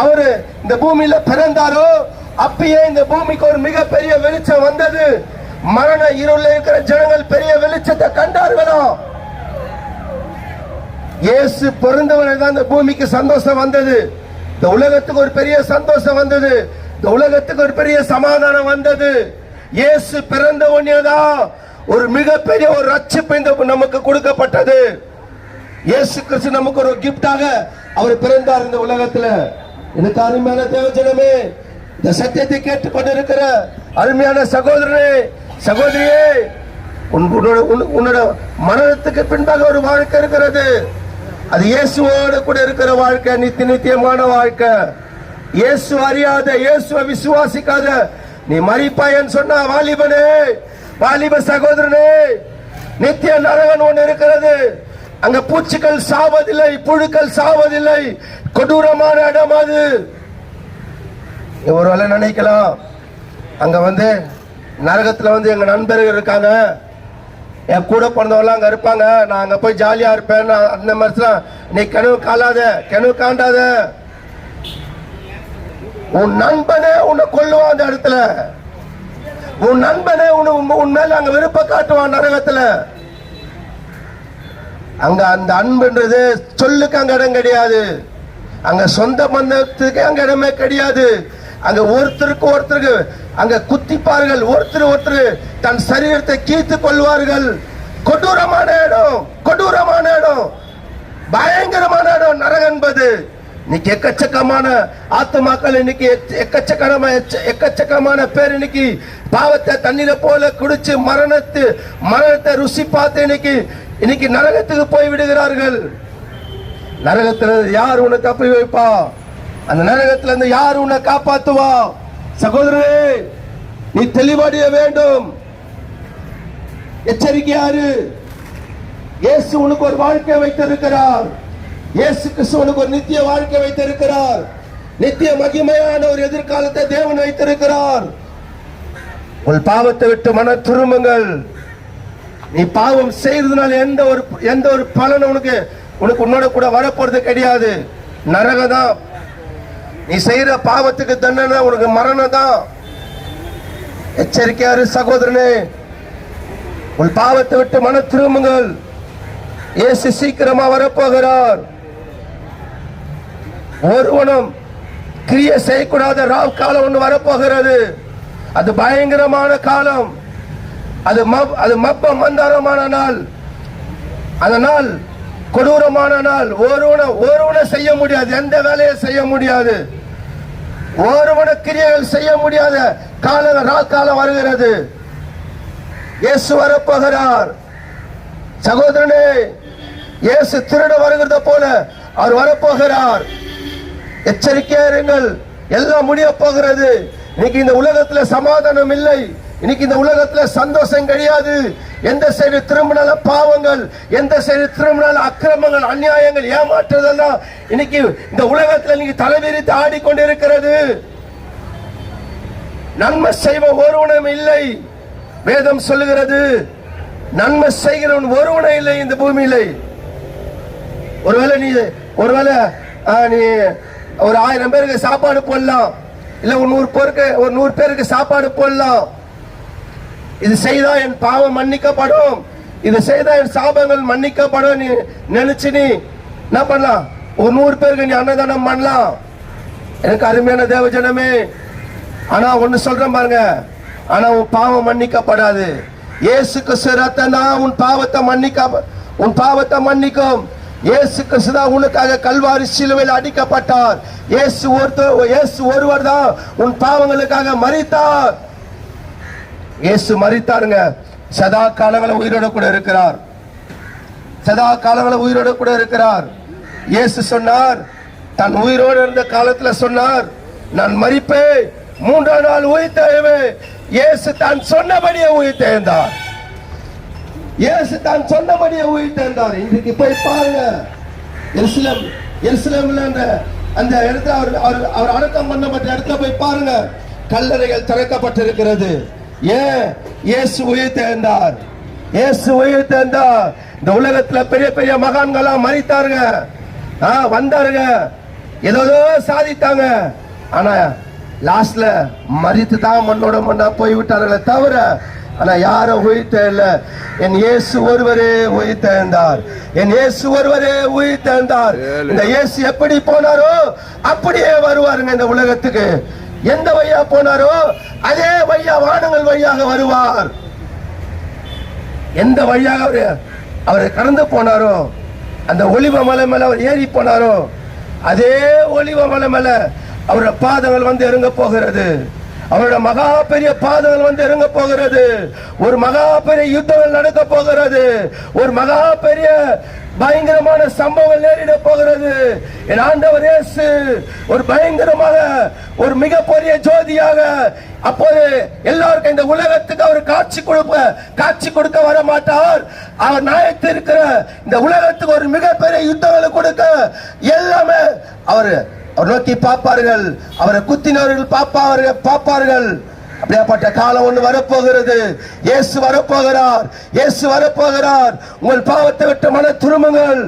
அவரு இந்த பூமியில பிறந்தாரோ அப்பயே இந்த பூமிக்கு ஒரு மிகப்பெரிய வெளிச்சம் வந்தது. மரண இருள இருக்கிற ஜனங்கள் பெரிய வெளிச்சத்தை கண்டார்களோ? இயேசு பிறந்தவரை தான் இந்த பூமிக்கு சந்தோஷம் வந்தது. இந்த உலகத்துக்கு ஒரு பெரிய சந்தோஷம் வந்தது. இந்த உலகத்துக்கு ஒரு பெரிய சமாதானம் வந்தது. இயேசு பிறந்த உடனேதான் ஒரு மிகப்பெரிய ஒரு ரட்சிப்பு இந்த நமக்கு கொடுக்கப்பட்டது. இயேசு கிறிஸ்து நமக்கு ஒரு கிஃப்டாக அவர் பிறந்தார் இந்த உலகத்துல. எனக்கு அருமையான தேவஜனமே இந்த சத்தியத்தை கேட்டுக்கொண்டிருக்கிற அருமையான சகோதரனே சகோதரியே உன்- உன்னோட உன்- உன்னோட மரணத்துக்கு பின்பாக ஒரு வாழ்க்கை இருக்கிறது. அது இயேசுவோடு கூட இருக்கிற வாழ்க்கை நித்திய நித்தியமான வாழ்க்கை. இயேசு அறியாத இயேசுவை விசுவாசிக்காத நீ மறிப்பாயன்னு சொன்னா வாலிபனே வாலிப சகோதரனே நித்திய நரகன் ஒன்று இருக்கிறது. அங்க பூச்சிகள் சாவதில்லை புழுக்கள் சாவதில்லை. கொடூரமான இடம் அது. ஒருவேளை நினைக்கலாம். அங்க வந்து நரகத்துல வந்து எங்க நண்பர்கள் இருக்காங்க. என் கூட பிறந்தவெல்லாம் அங்க இருப்பாங்க. நான் அங்க போய் ஜாலியா இருப்பேன். நான் அந்த மாதிரிலாம் நீ கனவு காலாத கனவு காண்டாத. உன் நண்பனே உன்னை கொல்லுவான் அந்த இடத்துல. உன் நண்பனே உன் உன் மேல அங்க விருப்ப காட்டுவான் நரகத்துல. அங்க அந்த அன்புன்றது சொல்லுக்கு அங்க இடம் கிடையாது. அங்க சொந்த பந்தத்துக்கு அங்க இடமே கிடையாது. அங்க ஒருத்தருக்கு ஒருத்தருக்கு அங்க குத்திப்பார்கள். ஒருத்தர் ஒருத்தர் தன் சரீரத்தை கீழ்த்து கொள்வார்கள். கொடூரமான இடம் கொடூரமான இடம். பயங்கரமான இடம் நரகம் என்பது. இன்னைக்கு எக்கச்சக்கமான ஆத்துமாக்கள் இன்னைக்கு எச்ச- எக்கச்சக்கமான எச்ச- எக்கச்சக்கமான பேர் இன்னைக்கு பாவத்தை தண்ணீரை போல குடிச்சு மரணத்து மரணத்தை ருசி பார்த்து இன்னைக்கு இன்னைக்கு நரகத்துக்கு போய் விடுகிறார்கள். நரகத்தில் யார் உன்னை தப்பி வைப்பா? அந்த நரகத்தில் இருந்து யார் உன்னை காப்பாத்துவா? சகோதரரே நீ தெளிவடைய வேண்டும். எச்சரிக்கையாரு இயேசு உனக்கு ஒரு வாழ்க்கை வைத்திருக்கிறார். இயேசு கிறிஸ்து உனக்கு ஒரு நித்திய வாழ்க்கை வைத்திருக்கிறார். நித்திய மகிமையான ஒரு எதிர்காலத்தை தேவன் வைத்திருக்கிறார். உன் பாவத்தை விட்டு மன திரும்புங்கள். நீ பாவம் செய்ததுனால எந்த ஒரு எந்த ஒரு பலன் உனக்கு உனக்கு உன்னோட கூட வரப்போறது கிடையாது. நரகம் தான் நீ செய்யற பாவத்துக்கு தண்டனை உனக்கு மரணம் தான் எச்சரிக்கையாரு சகோதரனே. உன் பாவத்தை விட்டு மன திரும்புங்கள். இயேசு சீக்கிரமா வரப்போகிறார். ஒருவனும் கிரிய செய்யக்கூடாத ராவ் காலம் ஒன்று வரப்போகிறது. அது பயங்கரமான காலம். அது மப்- அது மப்ப மந்தாரமான நாள் அந்த நாள் கொடூரமான நாள் ஒருவன ஒருவனை செய்ய முடியாது. எந்த வேலையை செய்ய முடியாது. ஒருவன கிரியைகள் செய்ய முடியாத கால ரா காலம் வருகிறது. இயேசு வரப்போகிறார். சகோதரனே இயேசு திருட வருகிறத போல அவர் வரப்போகிறார். எச்சரிக்கையா இருங்கள். எல்லாம் முடிய போகிறது. இன்னைக்கு இந்த உலகத்துல சமாதானம் இல்லை. இன்னைக்கு இந்த உலகத்துல சந்தோஷம் கிடையாது. எந்த சைடு திரும்பினால பாவங்கள் எந்த சைடு திரும்பினால அக்கிரமங்கள் அநியாயங்கள் ஏமாற்றுதெல்லாம் இன்னைக்கு இந்த உலகத்துல நீங்க தலைவிரித்து ஆடிக்கொண்டிருக்கிறது. நன்மை செய்வ ஒருவனும் இல்லை. வேதம் சொல்லுகிறது நன்மை செய்கிறவன் ஒருவனே இல்லை இந்த பூமியிலே. ஒருவேளை நீ ஒருவேளை நீ ஒரு ஆயிரம் பேருக்கு சாப்பாடு போடலாம். இல்ல ஒரு நூறு பேருக்கு ஒரு நூறு பேருக்கு சாப்பாடு போடலாம். இது செய்தா என் பாவம் மன்னிக்கப்படும். இது செய்தா என் சாபங்கள் மன்னிக்கப்படும். நீ நினைச்சு நீ என்ன பண்ணலாம்? ஒரு நூறு பேருக்கு நீ அன்னதானம் பண்ணலாம். எனக்கு அருமையான தேவஜனமே ஆனா ஒண்ணு சொல்றேன் பாருங்க. ஆனா உன் பாவம் மன்னிக்கப்படாது. இயேசுக்கு சிறத்தனா உன் பாவத்தை மன்னிக்க உன் பாவத்தை மன்னிக்கும். இயேசு கிறிஸ்து உனக்காக கல்வாரி சிலுவையில் அடிக்கப்பட்டார். இயேசு ஒருத்தர் இயேசு ஒருவர் தான் உன் பாவங்களுக்காக மறித்தார் இயேசு மறித்தாருங்க சதா காலங்கள உயிரோட கூட இருக்கிறார். சதா காலங்கள உயிரோட கூட இருக்கிறார். இயேசு சொன்னார் தன் உயிரோடு இருந்த காலத்துல சொன்னார் நான் மறிப்பேன் மூன்றாம் நாள் உயிர் தேவை இயேசு தான் சொன்னபடியே உயிர் தேர்ந்தார் இயேசு தான் சொன்னபடியே உயிர் தேர்ந்தார் இன்றைக்கு போய் பாருங்க. எருசலேம் எருசலேம்ல அந்த அந்த இடத்துல அவர் அவர் அவர் அடக்கம் பண்ணப்பட்ட இடத்துல போய் பாருங்க. கல்லறைகள் திறக்கப்பட்டிருக்கிறது. ஏன்? இயேசு உயிர் தேர்ந்தார் இயேசு உயிர் தேர்ந்தார் இந்த உலகத்துல பெரிய பெரிய மகான்களா மறித்தாருங்க. ஆ, வந்தாருங்க. ஏதோ சாதித்தாங்க. ஆனா லாஸ்ட்ல மறித்து தான் மண்ணோட மண்ணா போய் விட்டார்களே தவிர ஆனா யாரும் உயிர்த்த இல்ல என் இயேசு ஒருவரே உயிர்த்தெழுந்தார். என் இயேசு ஒருவரே உயிர்த்தெழுந்தார். இந்த இயேசு எப்படி போனாரோ அப்படியே வருவாருங்க இந்த உலகத்துக்கு. எந்த வழியா போனாரோ அதே வழியா வானங்கள் வழியாக வருவார். எந்த வழியாக அவரு அவரை கடந்து போனாரோ அந்த ஒளிவ மலை மேல அவர் ஏறி போனாரோ அதே ஒளிவ மலை மேல அவரோட பாதங்கள் வந்து இறங்க போகிறது. அவரோட மகா பெரிய பாதங்கள் வந்து இறங்க போகிறது. ஒரு மகா பெரிய யுத்தங்கள் நடக்க போகிறது. ஒரு மகா பெரிய பயங்கரமான சம்பவங்கள் நேரிட போகிறது. என் ஆண்டவர் இயேசு ஒரு பயங்கரமாக ஒரு மிகப்பெரிய ஜோதியாக அப்போது எல்லாருக்கும் இந்த உலகத்துக்கு அவர் காட்சி கொடுப்ப காட்சி கொடுக்க வர மாட்டார் அவர் நாயத்து இருக்கிற இந்த உலகத்துக்கு ஒரு மிகப்பெரிய யுத்தங்களை கொடுக்க எல்லாமே அவர் அவர் நோக்கி பார்ப்பார்கள். அவரை குத்தினவர்கள் பார்ப்பார்கள் பார்ப்பார்கள். அப்படியாப்பட்ட காலம் ஒன்று வரப்போகிறது. இயேசு வரப்போகிறார் இயேசு வரப்போகிறார். உங்கள் பாவத்தை விட்டு மன திரும்புங்கள்.